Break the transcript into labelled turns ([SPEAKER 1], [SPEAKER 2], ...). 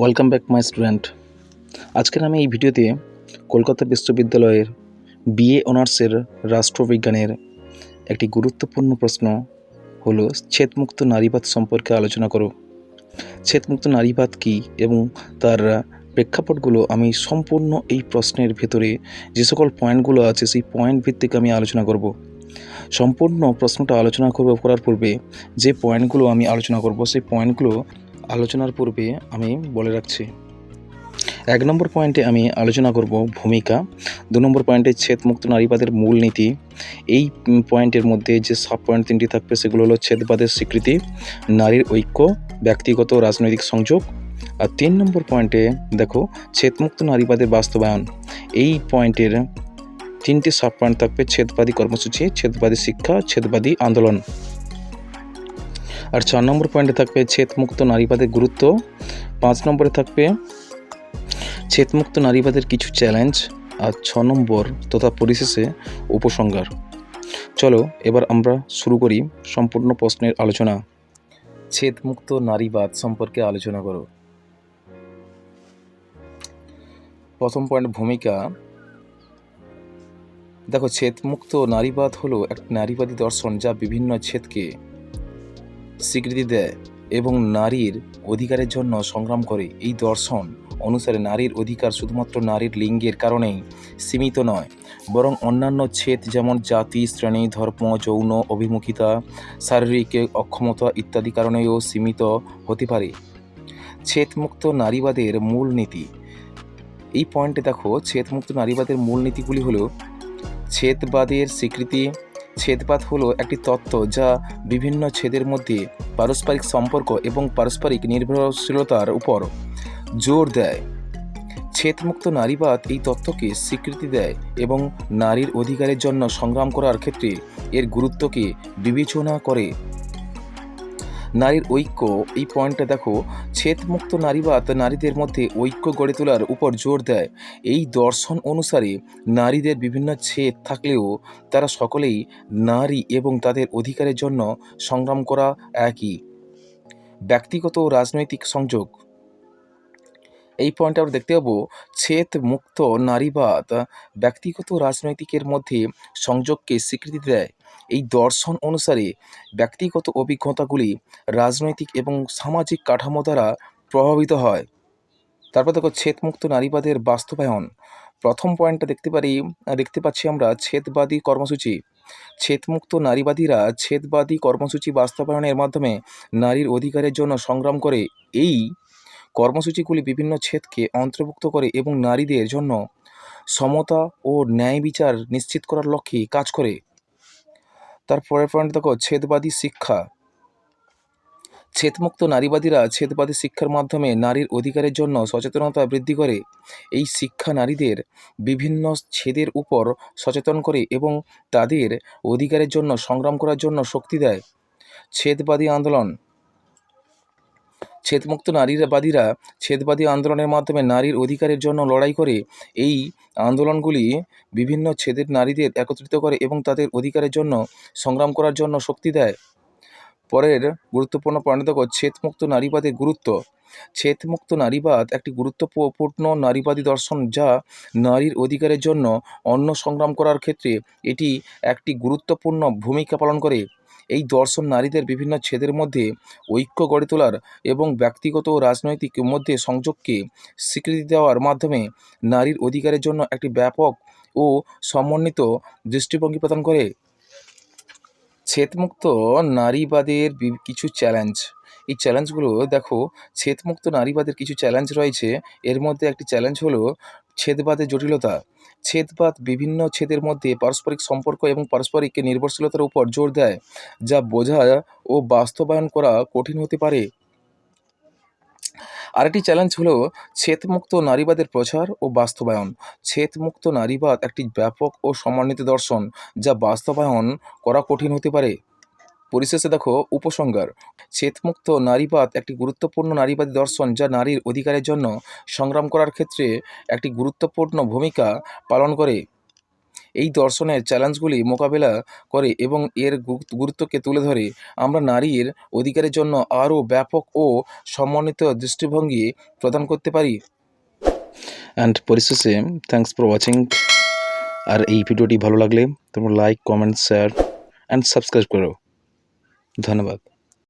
[SPEAKER 1] Welcome back my student. আজকের আমি এই ভিডিওতে কলকাতা বিশ্ববিদ্যালয়ের বিএ অনার্সের রাষ্ট্রবিজ্ঞানের একটি গুরুত্বপূর্ণ প্রশ্ন হলো, ছেদমুক্ত নারীবাদ সম্পর্কে আলোচনা করো। ছেদমুক্ত নারীবাদ কী এবং তার প্রেক্ষাপটগুলো আমি সম্পূর্ণ এই প্রশ্নের ভেতরে যে সকল পয়েন্টগুলো আছে, সেই পয়েন্ট ভিত্তিক আমি আলোচনা করব। সম্পূর্ণ প্রশ্নটা আলোচনা করব, করার পূর্বে যে পয়েন্টগুলো আমি আলোচনা করব, সেই পয়েন্টগুলো আলোচনার পূর্বে আমি বলে রাখছি, এক নম্বর পয়েন্টে আমি আলোচনা করব ভূমিকা, দু নম্বর পয়েন্টে ছেদমুক্ত নারীবাদের মূলনীতি এই পয়েন্টের মধ্যে যে সাব পয়েন্ট তিনটি থাকবে সেগুলো হলো ছেদবাদের স্বীকৃতি, নারীর ঐক্য, ব্যক্তিগত রাজনৈতিক সংযোগ, আর তিন নম্বর পয়েন্টে দেখো ছেদমুক্ত নারীবাদের বাস্তবায়ন, এই পয়েন্টের তিনটি সাব পয়েন্ট থাকবে ছেদবাদী কর্মসূচি, ছেদবাদী শিক্ষা, ছেদবাদী আন্দোলন। আর চার নম্বর পয়েন্টে থাকবে ছেদমুক্ত নারীবাদের গুরুত্ব। পাঁচ নম্বরে থাকবে ছেদমুক্ত নারীবাদের কিছু চ্যালেঞ্জ আর ছ নম্বর তথা পরিশেষে উপসংহার। চলো এবার আমরা শুরু করি সম্পূর্ণ প্রশ্নের আলোচনা। ছেদমুক্ত নারীবাদ সম্পর্কে আলোচনা করো। প্রথম পয়েন্ট ভূমিকা। দেখো, ছেদমুক্ত নারীবাদ হলো এক নারীবাদী দর্শন যা বিভিন্ন ছেদকে স্বীকৃতি দেয় এবং নারীর অধিকারের জন্য সংগ্রাম করে। এই দর্শন অনুসারে নারীর অধিকার শুধুমাত্র নারীর লিঙ্গের কারণেই সীমিত নয়, বরং অন্যান্য ছেদ যেমন জাতি, শ্রেণি, ধর্ম, যৌন, অভিমুখিতা, শারীরিক অক্ষমতা ইত্যাদি কারণেও সীমিত হতে পারে। ছেদমুক্ত নারীবাদের মূল নীতি। এই পয়েন্টে দেখো, ছেদমুক্ত নারীবাদের মূল নীতিগুলি হলো, ছেদবাদের স্বীকৃতি ছেদবাদ হল একটি তত্ত্ব যা বিভিন্ন ছেদের মধ্যে পারস্পরিক সম্পর্ক এবং পারস্পরিক নির্ভরশীলতার উপর জোর দেয়। ছেদমুক্ত নারীবাদ এই তত্ত্বকে স্বীকৃতি দেয় এবং নারীর অধিকারের জন্য সংগ্রাম করার ক্ষেত্রে এর গুরুত্বকে বিবেচনা করে। নারীর ঐক্য। এই পয়েন্টটা দেখো, ছেদমুক্ত নারীবাদ নারীদের মধ্যে ঐক্য গড়ে তোলার উপর জোর দেয়। এই দর্শন অনুসারে নারীদের বিভিন্ন ছেদ থাকলেও তারা সকলেই নারী এবং তাদের অধিকারের জন্য সংগ্রাম করা একই। ব্যক্তিগত ও রাজনৈতিক সংযোগ। এই পয়েন্টে আমরা দেখতে পাবো, ছেদ মুক্ত নারীবাদ ব্যক্তিগত রাজনৈতিকের মধ্যে সংযোগকে স্বীকৃতি দেয়। এই দর্শন অনুসারে ব্যক্তিগত অভিজ্ঞতাগুলি রাজনৈতিক এবং সামাজিক কাঠামো দ্বারা প্রভাবিত হয়। তারপর দেখো, ছেদমুক্ত নারীবাদের বাস্তবায়ন। প্রথম পয়েন্টটা দেখতে পারি, দেখতে পাচ্ছি আমরা ছেদবাদী কর্মসূচি। ছেদমুক্ত নারীবাদীরা ছেদবাদী কর্মসূচি বাস্তবায়নের মাধ্যমে নারীর অধিকারের জন্য সংগ্রাম করে। এই কর্মসূচিগুলি বিভিন্ন ছেদকে অন্তর্ভুক্ত করে এবং নারীদের জন্য সমতা ও ন্যায় বিচার নিশ্চিত করার লক্ষ্যে কাজ করে। তারপরের পয়েন্ট দেখো, ছেদবাদী শিক্ষা। ছেদমুক্ত নারীবাদীরা ছেদবাদী শিক্ষার মাধ্যমে নারীর অধিকারের জন্য সচেতনতা বৃদ্ধি করে। এই শিক্ষা নারীদের বিভিন্ন ছেদের উপর সচেতন করে এবং তাদের অধিকারের জন্য, সংগ্রাম করার জন্য শক্তি দেয়। ছেদবাদী আন্দোলন। ছেদমুক্ত নারীবাদীরা ছেদবাদী আন্দোলনের মাধ্যমে নারীর অধিকারের জন্য লড়াই করে এই আন্দোলনগুলি বিভিন্ন ছেদের নারীদের একত্রিত করে এবং তাদের অধিকারের জন্য সংগ্রাম করার জন্য শক্তি দেয়। পরের গুরুত্বপূর্ণ পয়েন্ট ছেদমুক্ত নারীবাদের গুরুত্ব। ছেদমুক্ত নারীবাদ একটি গুরুত্বপূর্ণ নারীবাদী দর্শন যা নারীর অধিকারের জন্য অন্য সংগ্রাম করার ক্ষেত্রে এটি একটি গুরুত্বপূর্ণ ভূমিকা পালন করে। এই দর্শন নারীদের বিভিন্ন ছেদের মধ্যে ঐক্য গড়ে তোলার এবং ব্যক্তিগত ও রাজনৈতিক মধ্যে সংযোগকে স্বীকৃতি দেওয়ার মাধ্যমে নারীর অধিকারের জন্য একটি ব্যাপক ও সমন্বিত দৃষ্টিভঙ্গি প্রদান করে। ছেদমুক্ত নারীবাদের কিছু চ্যালেঞ্জ এই চ্যালেঞ্জগুলো দেখো, ছেদমুক্ত নারীবাদের কিছু চ্যালেঞ্জ রয়েছে। এর মধ্যে একটি চ্যালেঞ্জ হলো ছেদবাদের জটিলতা। ছেদবাদ বিভিন্ন ছেদের মধ্যে পারস্পরিক সম্পর্ক এবং পারস্পরিক নির্ভরশীলতার উপর জোর দেয়, যা বোঝা ও বাস্তবায়ন করা কঠিন হতে পারে। আরেকটি চ্যালেঞ্জ হলো ছেদমুক্ত নারীবাদের প্রচার ও বাস্তবায়ন। ছেদমুক্ত নারীবাদ একটি ব্যাপক ও সমন্বিত দর্শন, যা বাস্তবায়ন করা কঠিন হতে পারে। পরিশেষে দেখো, উপসংহার। ছেদমুক্ত নারীবাদ একটি গুরুত্বপূর্ণ নারীবাদী দর্শন যা নারীর অধিকারের জন্য সংগ্রাম করার ক্ষেত্রে একটি গুরুত্বপূর্ণ ভূমিকা পালন করে। এই দর্শনের চ্যালেঞ্জগুলি মোকাবেলা করে এবং এর গুরুত্বকে তুলে ধরে। আমরা নারীর অধিকারের জন্য আরও ব্যাপক ও সমন্বিত দৃষ্টিভঙ্গি প্রদান করতে পারি। অ্যান্ড পরিশেষে থ্যাংকস ফর ওয়াচিং আর এই ভিডিওটি ভালো লাগলে তোমরা like comment share and subscribe করো। ধন্যবাদ।